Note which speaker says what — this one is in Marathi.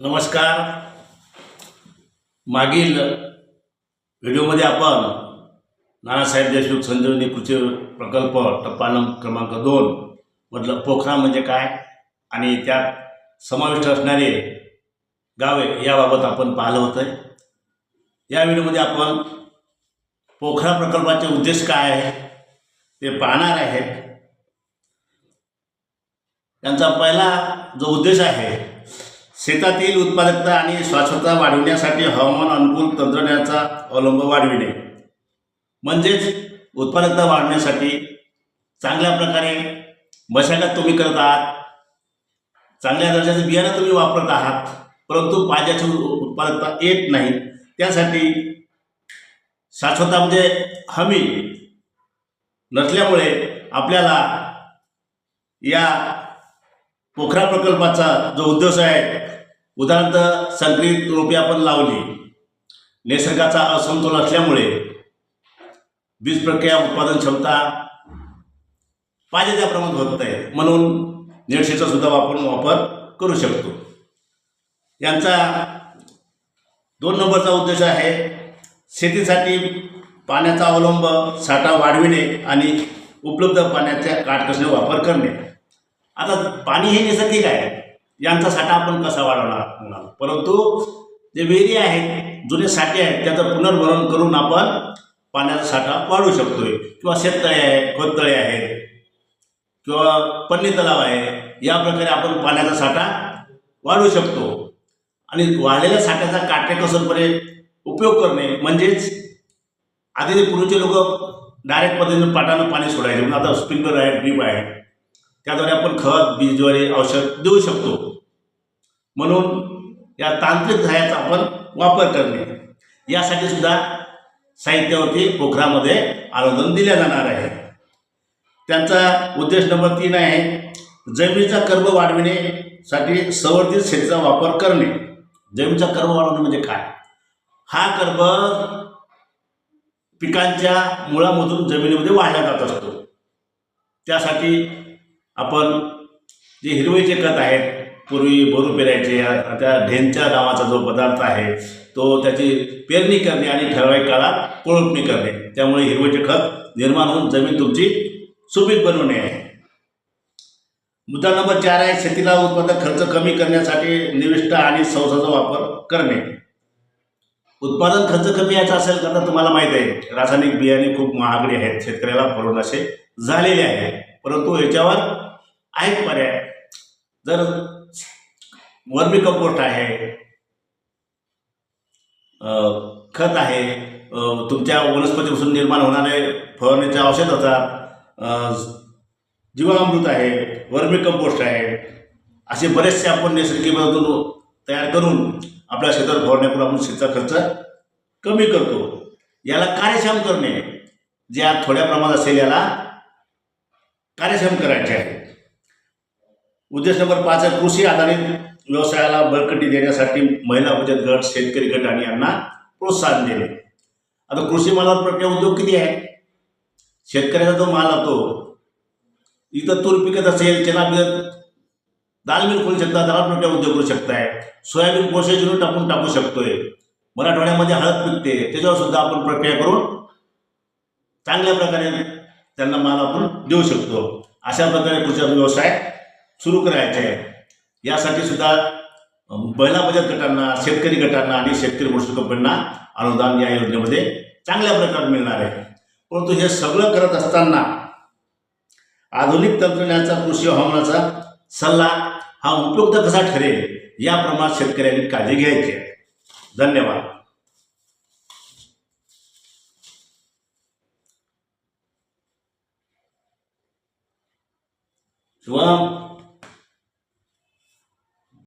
Speaker 1: नमस्कार. मागील व्हिडिओमध्ये आपण नानासाहेब देशमुख संजीवनी कृषी प्रकल्प टप्पा क्रमांक दोन मधलं पोखरा म्हणजे काय आणि त्यात समाविष्ट असणारे गावे याबाबत आपण पाहिलं होतं. या व्हिडिओमध्ये आपण पोखरा प्रकल्पाचे उद्देश काय आहे ते पाहणार आहे त्यांचा पहिला जो उद्देश आहे शेतातील उत्पादकता आणि शाश्वतता वाढविण्यासाठी हवामान अनुकूल तंत्रज्ञानाचा अवलंब वाढविणे. म्हणजेच उत्पादकता वाढवण्यासाठी चांगल्या प्रकारे मशागत तुम्ही करत आहात चांगल्या दर्जाचं बियाणं तुम्ही वापरत आहात परंतु पाण्याची उत्पादकता येत नाही. त्यासाठी शाश्वतता म्हणजे हमी नसल्यामुळे आपल्याला या पोखरा प्रकल्पाचा जो उद्देश आहे उदाहरणार्थ संकरित रोपे आपण लावली निसर्गाचा असमतोल असल्यामुळे बीज प्रक्रिया उत्पादन क्षमता पाहिजे त्या प्रमाणात होत नाही म्हणून नेटशीचा सुद्धा आपण वापर करू शकतो. यांचा दोन नंबरचा उद्देश आहे शेतीसाठी पाण्याचा अवलंब साठा वाढविणे आणि उपलब्ध पाण्याच्या काटकसने वापर करणे. आता पाणी हे नैसर्गिक आहे. यांचा साठा आपण कसा वाढवणार? परंतु जे विहिरी आहेत जुने साठे आहेत त्याचं पुनर्भरण करून आपण पाण्याचा साठा वाढवू शकतोय. किंवा शेततळे आहे खोदतळे आहेत किंवा पन्नी तलाव आहे या प्रकारे आपण पाण्याचा साठा वाढवू शकतो. आणि वाढलेल्या साठ्याचा काटेकसरपणे उपयोग करणे म्हणजेच आधी पूर्वीचे लोक डायरेक्ट पद्धतीने पाटानं पाणी सोडायचे. म्हणून आता स्प्रिंकलर आहे ड्रीप आहे त्याद्वारे आपण खत बीजद्वारे औषध देऊ शकतो. म्हणून या तांत्रिक सहाय्याचा आपण वापर करणे. यासाठी सुद्धा साहित्यावरती पोखरामध्ये अनुदान दिले जाणार आहे. त्यांचा उद्देश नंबर तीन आहे जमिनीचा कर्ब वाढविण्यासाठी संवर्धित शेतीचा वापर करणे. जमिनीचा कर्ब वाढवणे म्हणजे काय? हा कर्ब पिकांच्या मुळामधून जमिनीमध्ये वाढला जात असतो. त्यासाठी आपण जे हिरवीचे खत आहेत पूर्वी भरू पेरायचे त्या ढेंच्या नावाचा जो पदार्थ आहे तो त्याची पेरणी करणे आणि ठराविक काळात कोळपणी करणे. त्यामुळे हिरवेचे खत निर्माण होऊन जमीन तुमची सुपीक बनवणे आहे. मुद्दा नंबर चार आहे शेतीला उत्पादक खर्च कमी करण्यासाठी निविष्ट आणि संसाचा वापर करणे. उत्पादन खर्च कमी यायचा असेल तर तुम्हाला माहीत आहे रासायनिक बियाणे खूप महागडे आहेत शेतकऱ्याला परवडून असे झालेले आहे. परंतु याच्यावर आहेत पर्याय जर वर्मी कंपोस्ट आहे खत आहे तुमच्या वनस्पतीपासून निर्माण होणारे फवारणीचे औषध होतात जीवामृत आहे वर्मी कंपोस्ट आहे असे बरेचसे आपण नैसर्गिक पद्धतीतून तयार करून आपल्या शेतात फवारण्या आपण शेतीचा खर्च कमी करतो. याला कार्यक्षम करणे ज्या थोड्या प्रमाणात असेल याला कार्यक्षम करायचे आहे. उद्देश नंबर पाच आहे कृषी आधारित व्यवसायाला बळकटी देण्यासाठी महिला बचत गट शेतकरी गट आणि यांना प्रोत्साहन देणे. आता कृषी मालावर प्रक्रिया उद्योग किती आहे? शेतकऱ्याचा जो माल असतो इथं तूर पिकत असेल चना पिकत दाल मिल खोलू शकता दाल प्रक्रिया उद्योग करू शकताय. सोयाबीन कोशाची टाकून टाकू शकतोय. मराठवाड्यामध्ये हळद पिकते. त्याच्यावर सुद्धा आपण प्रक्रिया करून चांगल्या प्रकारे त्यांना माल आपण देऊ शकतो. अशा प्रकारे कृषी व्यवसाय सुरू करायचे. आहे यासाठी सुद्धा महिला बचत गटांना शेतकरी गटांना आणि शेतकरी मोटर कंपन्यांना अनुदान या योजनेमध्ये चांगल्या प्रकारे मिळणार आहे. परंतु हे सगळं करत असताना आधुनिक तंत्रज्ञानाचा कृषी हवामानाचा सल्ला हा उपयुक्त कसा ठरेल या प्रमाणात शेतकऱ्यांनी काळजी घ्यायची आहे. धन्यवाद. शिवम